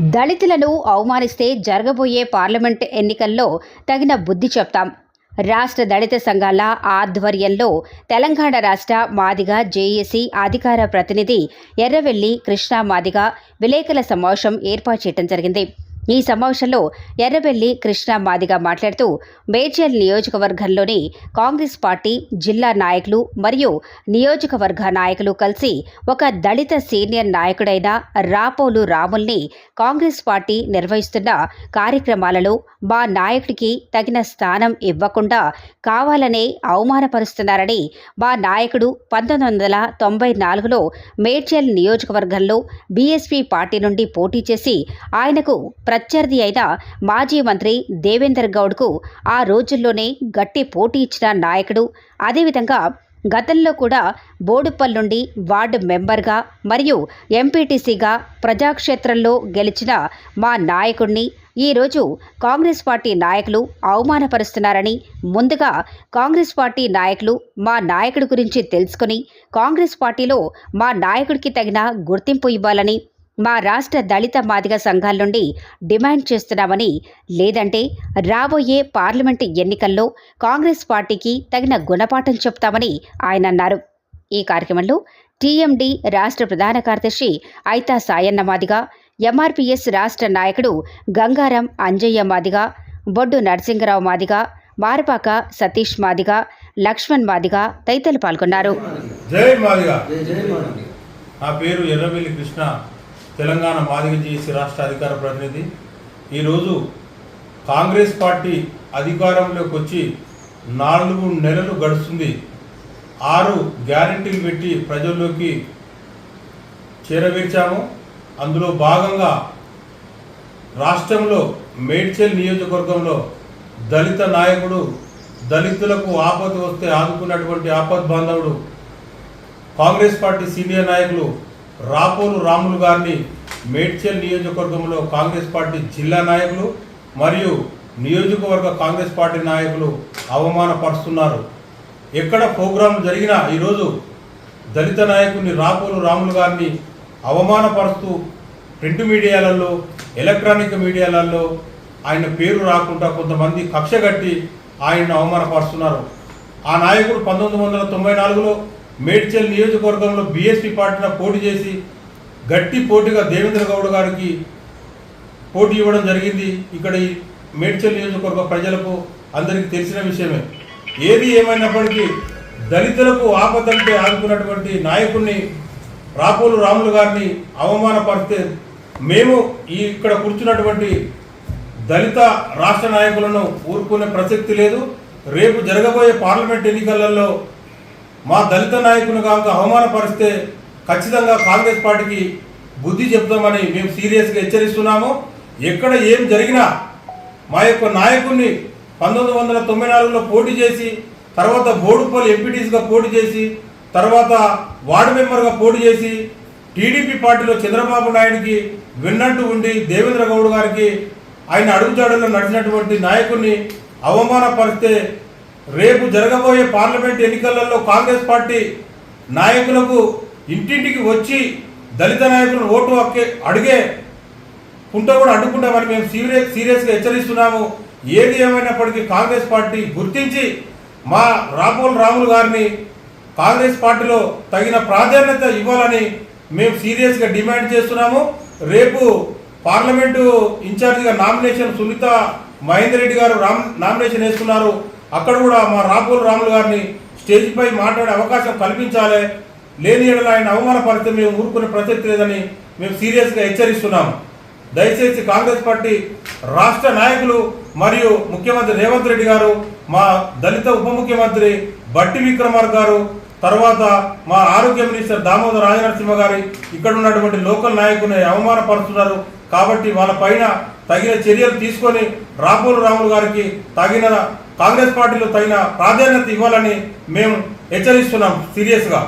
దళితులను అవమానిస్తే జరగబోయే పార్లమెంట్ ఎన్నికల్లో తగిన బుద్ధి చెప్తాం. రాష్ట్ర దళిత సంఘాల ఆధ్వర్యంలో తెలంగాణ రాష్ట్ర మాదిగ జేఏసీ అధికార ప్రతినిధి ఎర్రవెల్లి కృష్ణా మాదిగ విలేకరుల సమావేశం ఏర్పాటు చేయడం జరిగింది. ఈ సమావేశంలో ఎర్రబెల్లి కృష్ణ మాదిగ మాట్లాడుతూ మేడ్చల్ నియోజకవర్గంలోని కాంగ్రెస్ పార్టీ జిల్లా నాయకులు మరియు నియోజకవర్గ నాయకులు కలిసి ఒక దళిత సీనియర్ నాయకుడైన రాపోలు రాముల్ని కాంగ్రెస్ పార్టీ నిర్వహిస్తున్న కార్యక్రమాలలో మా నాయకుడికి తగిన స్థానం ఇవ్వకుండా కావాలనే అవమానపరుస్తున్నారని మా నాయకుడు పంతొమ్మిది వందల తొంభై నాలుగులో మేడ్చల్ నియోజకవర్గంలో బీఎస్పీ పార్టీ నుండి పోటీ చేసి ఆయనకు ప్రత్యర్థి అయిన మాజీ మంత్రి దేవేందర్ గౌడ్కు ఆ రోజుల్లోనే గట్టి పోటీ ఇచ్చిన నాయకుడు. అదేవిధంగా గతంలో కూడా బోడుపల్ నుండి వార్డు మెంబర్గా మరియు ఎంపీటీసీగా ప్రజాక్షేత్రంలో గెలిచిన మా నాయకుడిని ఈరోజు కాంగ్రెస్ పార్టీ నాయకులు అవమానపరుస్తున్నారని ముందుగా కాంగ్రెస్ పార్టీ నాయకులు మా నాయకుడి గురించి తెలుసుకుని కాంగ్రెస్ పార్టీలో మా నాయకుడికి తగిన గుర్తింపు ఇవ్వాలని మా రాష్ట్ర దళిత మాదిగ సంఘాల నుండి డిమాండ్ చేస్తున్నామని లేదంటే రాబోయే పార్లమెంటు ఎన్నికల్లో కాంగ్రెస్ పార్టీకి తగిన గుణపాఠం చెప్తామని ఆయన అన్నారు. ఈ కార్యక్రమంలో టీఎండి రాష్ట్ర ప్రధాన కార్యదర్శి ఐతా సాయన్న మాదిగ ఎంఆర్పీఎస్ రాష్ట్ర నాయకుడు గంగారం అంజయ్య మాదిగ బొడ్డు నరసింగరావు మాదిగ మారపాక సతీష్ మాదిగ లక్ష్మణ్ మాదిగ తదితరులు పాల్గొన్నారు. నా పేరు ఎర్రబెల్లి కృష్ణ. తెలంగాణ మాదిగ జేసీ రాష్ట్ర అధికార ప్రతినిధి. ఈరోజు కాంగ్రెస్ పార్టీ అధికారంలోకి వచ్చి నాలుగు నెలలు గడుస్తుంది. ఆరు గ్యారంటీలు పెట్టి ప్రజల్లోకి చేరవేర్చాము. అందులో భాగంగా రాష్ట్రంలో మేడ్చల్ నియోజకవర్గంలో దళిత నాయకుడు దళితులకు ఆపద వస్తే ఆదుకున్నటువంటి ఆపద్ బాంధవుడు కాంగ్రెస్ పార్టీ సీనియర్ నాయకులు రాపోలు రాములు గారిని మేడ్చల్ నియోజకవర్గంలో కాంగ్రెస్ పార్టీ జిల్లా నాయకులు మరియు నియోజకవర్గ కాంగ్రెస్ పార్టీ నాయకులు అవమానపరుస్తున్నారు. ఎక్కడ ప్రోగ్రాం జరిగినా ఈరోజు దళిత నాయకుడిని రాపోలు రాములు గారిని అవమానపరుస్తూ ప్రింట్ మీడియాలలో ఎలక్ట్రానిక్ మీడియాలలో ఆయన పేరు రాకుండా కొంతమంది కక్ష కట్టి ఆయన్ను అవమానపరుస్తున్నారు. ఆ నాయకుడు పంతొమ్మిది వందల తొంభై నాలుగులో మేడ్చల్ నియోజకవర్గంలో బీఎస్పీ పార్టీలో పోటీ చేసి గట్టి పోటీగా దేవేంద్ర గౌడ్ గారికి పోటీ ఇవ్వడం జరిగింది. ఇక్కడ ఈ మేడ్చల్ నియోజకవర్గ ప్రజలకు అందరికీ తెలిసిన విషయమే. ఏది ఏమైనప్పటికీ దళితులకు ఆపదంటే ఆదుకున్నటువంటి నాయకుడిని రాపోలు రాములు గారిని అవమానపరిస్తే మేము ఈ ఇక్కడ కూర్చున్నటువంటి దళిత రాష్ట్ర నాయకులను ఊరుకునే ప్రసక్తి లేదు. రేపు జరగబోయే పార్లమెంట్ ఎన్నికలలో మా దళిత నాయకుని కనుక అవమానపరిస్తే ఖచ్చితంగా కాంగ్రెస్ పార్టీకి బుద్ధి చెప్తామని మేము సీరియస్గా హెచ్చరిస్తున్నాము. ఎక్కడ ఏం జరిగినా మా యొక్క నాయకుడిని పంతొమ్మిది వందల తొంభై నాలుగులో పోటీ చేసి తర్వాత బోడుపల్లి ఎంపీటీస్గా పోటీ చేసి తర్వాత వార్డు మెంబర్గా పోటీ చేసి టీడీపీ పార్టీలో చంద్రబాబు నాయుడికి విన్నట్టు ఉండి దేవేంద్ర గౌడ్ గారికి ఆయన అడుగుజాడల్లో నడిచినటువంటి నాయకుడిని అవమానపరిస్తే రేపు జరగబోయే పార్లమెంట్ ఎన్నికలలో కాంగ్రెస్ పార్టీ నాయకులకు ఇంటింటికి వచ్చి దళిత నాయకులను ఓటు హక్కే అడిగే కుంట కూడా అడ్డుకుంటామని మేము సీరియస్ సీరియస్గా హెచ్చరిస్తున్నాము. ఏది ఏమైనప్పటికీ కాంగ్రెస్ పార్టీ గుర్తించి మా రాపోల్ రాములు గారిని కాంగ్రెస్ పార్టీలో తగిన ప్రాధాన్యత ఇవ్వాలని మేము సీరియస్గా డిమాండ్ చేస్తున్నాము. రేపు పార్లమెంటు ఇన్ఛార్జిగా నామినేషన్ సునీత మహేందర్ రెడ్డి గారు రామ్ నామినేషన్ వేస్తున్నారు అక్కడ కూడా మా రాపోల్ రాములు గారిని స్టేజ్పై మాట్లాడే అవకాశం కల్పించాలి. లేని ఎడల ఆయన అవమానపరిస్తే మేము ఊరుకునే ప్రసక్తి లేదని మేము సీరియస్గా హెచ్చరిస్తున్నాము దయచేసి కాంగ్రెస్ పార్టీ రాష్ట్ర నాయకులు మరియు ముఖ్యమంత్రి రేవంత్ రెడ్డి గారు మా దళిత ఉప ముఖ్యమంత్రి బట్టి విక్రమార్ గారు తర్వాత మా ఆరోగ్య మినిస్టర్ దామోదర్ రాజనరసింహ గారి ఇక్కడ ఉన్నటువంటి లోకల్ నాయకుని అవమానపరుస్తున్నారు. కాబట్టి వాళ్ళ పైన తగిన చర్యలు తీసుకొని రాపోలు రాములు గారికి తగిన కాంగ్రెస్ పార్టీలో తగిన ప్రాధాన్యత ఇవ్వాలని మేము హెచ్చరిస్తున్నాం సీరియస్గా.